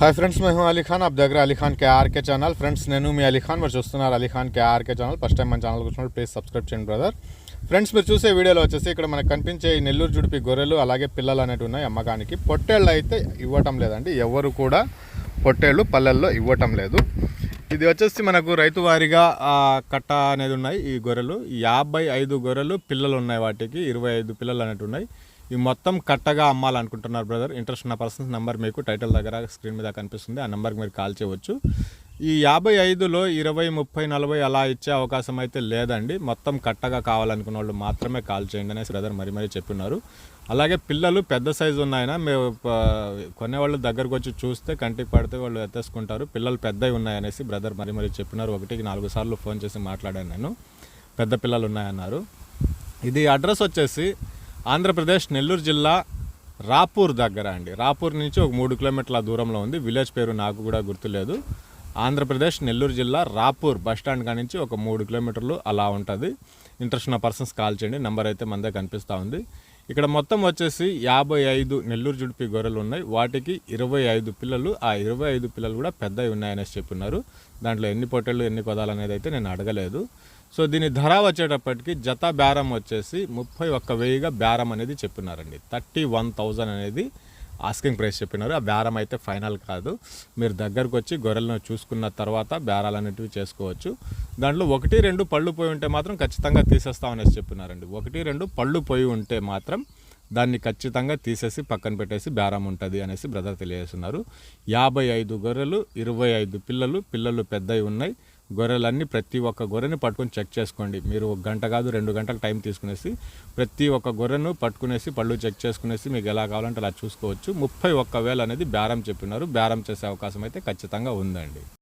Hi friends మేము అలీ ఖాన్ అప్ దగ్గర Ali Khan KRK channel friends నేను మీ అలీ ఖాన్ మీరు చూస్తున్నారు Ali Khan KRK channel first time మన ఛానల్ వచ్చినప్పుడు ప్లీజ్ సబ్స్క్రైబ్ చేయండి బ్రదర్ ఫ్రెండ్స్ మీరు చూసే వీడియోలో వచ్చేసి ఇక్కడ మనకు కనిపించే ఈ నెల్లూరు జుడిపి గొర్రెలు అలాగే పిల్లలు అనేవి ఉన్నాయి అమ్మకానికి పొట్టేళ్ళు అయితే ఇవ్వటం లేదండి ఎవరు కూడా పొట్టేళ్ళు పల్లెల్లో ఇవ్వటం లేదు ఇది వచ్చేసి మనకు రైతు వారిగా కట్ట అనేది ఉన్నాయి ఈ గొర్రెలు. యాభై ఐదు గొర్రెలు పిల్లలు ఉన్నాయి వాటికి ఇరవై ఐదు పిల్లలు అనేవి ఉన్నాయి. ఈ మొత్తం కట్టగా అమ్మాలనుకుంటున్నారు బ్రదర్ ఇంట్రెస్ట్ ఉన్న పర్సన్స్ నెంబర్ మీకు టైటిల్ దగ్గర స్క్రీన్ మీద కనిపిస్తుంది. ఆ నెంబర్కి మీరు కాల్ చేయవచ్చు. ఈ యాభై ఐదులో ఇరవై ముప్పై నలభై అలా ఇచ్చే అవకాశం అయితే లేదండి. మొత్తం కట్టగా కావాలనుకున్న వాళ్ళు మాత్రమే కాల్ చేయండి అనేసి బ్రదర్ మరి మరీ చెప్పినారు అలాగే పిల్లలు పెద్ద సైజు ఉన్నాయన మేము కొనేవాళ్ళు దగ్గరకు వచ్చి చూస్తే కంటికి పడితే వాళ్ళు ఎత్తేసుకుంటారు. పిల్లలు పెద్దవి ఉన్నాయనేసి బ్రదర్ మరీ మరీ చెప్పినారు. ఒకటికి నాలుగు సార్లు ఫోన్ చేసి మాట్లాడాను నేను. పెద్ద పిల్లలు ఉన్నాయన్నారు. ఇది అడ్రస్ వచ్చేసి ఆంధ్రప్రదేశ్ నెల్లూరు జిల్లా రాపూర్ దగ్గర అండి. రాపూర్ నుంచి ఒక మూడు కిలోమీటర్ల దూరంలో ఉంది. విలేజ్ పేరు నాకు కూడా గుర్తులేదు. ఆంధ్రప్రదేశ్ నెల్లూరు జిల్లా రాపూర్ బస్ స్టాండ్ కాడ నుంచి ఒక మూడు కిలోమీటర్లు అలా ఉంటుంది. ఇంట్రెస్ట్ ఉన్న పర్సన్స్ కాల్ చేయండి. నెంబర్ అయితే మన దగ్గర కనిపిస్తూ ఉంది. ఇక్కడ మొత్తం వచ్చేసి యాభై ఐదు నెల్లూరు జుడిపి గొర్రెలు ఉన్నాయి. వాటికి ఇరవై ఐదు పిల్లలు ఆ ఇరవై ఐదు పిల్లలు కూడా పెద్దవి ఉన్నాయనేసి చెప్పున్నారు. దాంట్లో ఎన్ని పొట్టెలు ఎన్ని పదాలు అనేది అయితే నేను అడగలేదు. సో దీని ధర వచ్చేటప్పటికి జత బేరం వచ్చేసి ముప్పై ఒక్క వెయ్యిగా బేరం అనేది చెప్పినారండి. థర్టీ వన్ థౌజండ్ అనేది ఆస్కింగ్ ప్రైస్ చెప్పినారు. ఆ బేరం అయితే ఫైనల్ కాదు. మీరు దగ్గరకు వచ్చి గొర్రెలను చూసుకున్న తర్వాత బేరాలు అనేటివి చేసుకోవచ్చు. దాంట్లో ఒకటి రెండు పళ్ళు పోయి ఉంటే మాత్రం ఖచ్చితంగా తీసేస్తామనేసి చెప్పినారండి. ఒకటి రెండు పళ్ళు పోయి ఉంటే మాత్రం దాన్ని ఖచ్చితంగా తీసేసి పక్కన పెట్టేసి బేరం ఉంటుంది అనేసి బ్రదర్ తెలియజేస్తున్నారు. యాభై ఐదు గొర్రెలు ఇరవై ఐదు పిల్లలు పిల్లలు పెద్దవి ఉన్నాయి. గొర్రెలన్నీ ప్రతి ఒక్క గొర్రెని పట్టుకొని చెక్ చేసుకోండి. మీరు ఒక గంట కాదు రెండు గంటలు టైం తీసుకునేసి ప్రతి ఒక్క గొర్రెను పట్టుకునేసి పళ్ళు చెక్ చేసుకునేసి మీకు ఎలా కావాలంటే అలా చూసుకోవచ్చు. ముప్పై ఒక్క వేలు అనేది బేరం చెప్పినారు. బేరం చేసే అవకాశం అయితే ఖచ్చితంగా ఉందండి.